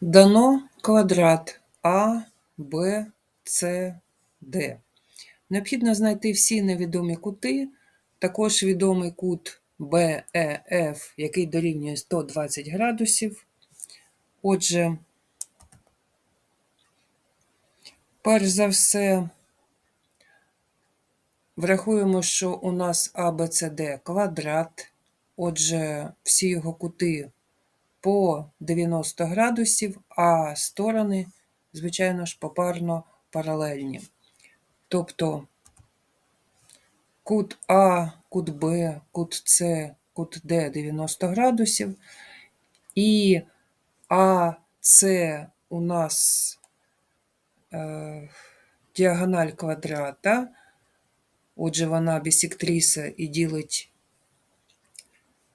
Дано квадрат А, Б, С, Д. Необхідно знайти всі невідомі кути, також відомий кут БЕФ, який дорівнює 120 градусів. Отже, перш за все, врахуємо, що у нас АБЦД квадрат, отже, всі його кути по 90 градусів, а сторони, звичайно ж, попарно паралельні. Тобто кут А, кут Б, кут С, кут Д 90 градусів. І АС у нас е, діагональ квадрата. Отже, вона бісектриса і ділить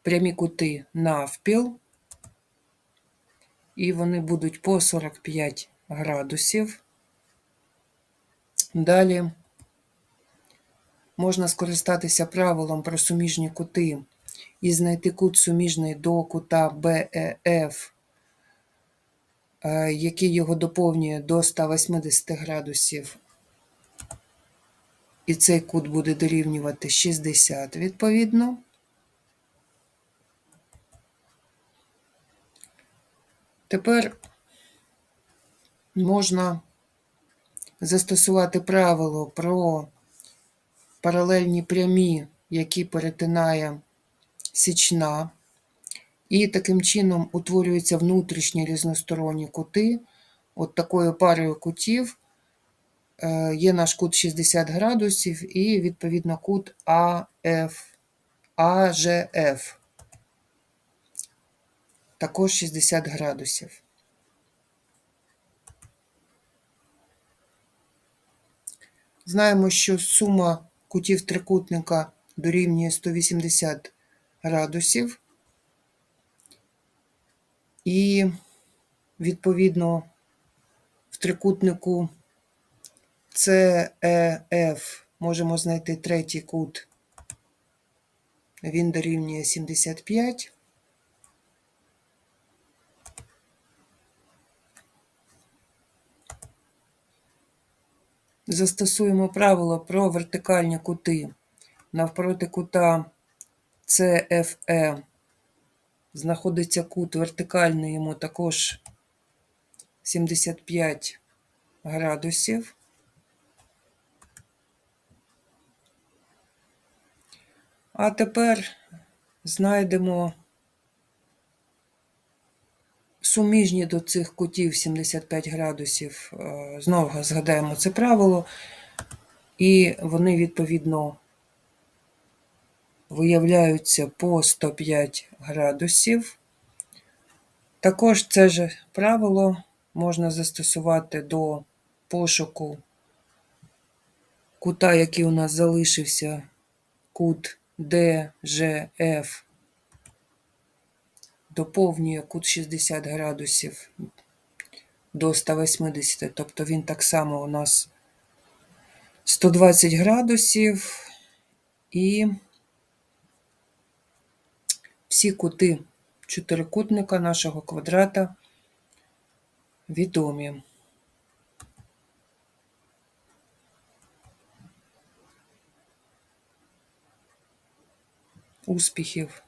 прямі кути навпіл. І вони будуть по 45 градусів. Далі можна скористатися правилом про суміжні кути і знайти кут суміжний до кута БЕФ, е, який його доповнює до 180 градусів. І цей кут буде дорівнювати 60 відповідно. Тепер можна застосувати правило про паралельні прямі, які перетинає січна, і таким чином утворюються внутрішні різносторонні кути. От такою парою кутів е, є наш кут 60 градусів і, відповідно, кут АФ, АЖФ. Також 60 градусів. Знаємо, що сума кутів трикутника дорівнює 180 градусів. І, відповідно, в трикутнику CEF можемо знайти третій кут. Він дорівнює 75. Застосуємо правило про вертикальні кути. Навпроти кута CFE знаходиться кут вертикальний, йому також 75 градусів. А тепер знайдемо суміжні до цих кутів 75 градусів. Е, знову згадаємо це правило, і вони відповідно виявляються по 105 градусів. Також це ж правило можна застосувати до пошуку кута, який у нас залишився, кут DGF доповнює кут 60 градусів до 180, тобто він так само у нас 120 градусів і всі кути чотирикутника нашого квадрата відомі. Успіхів!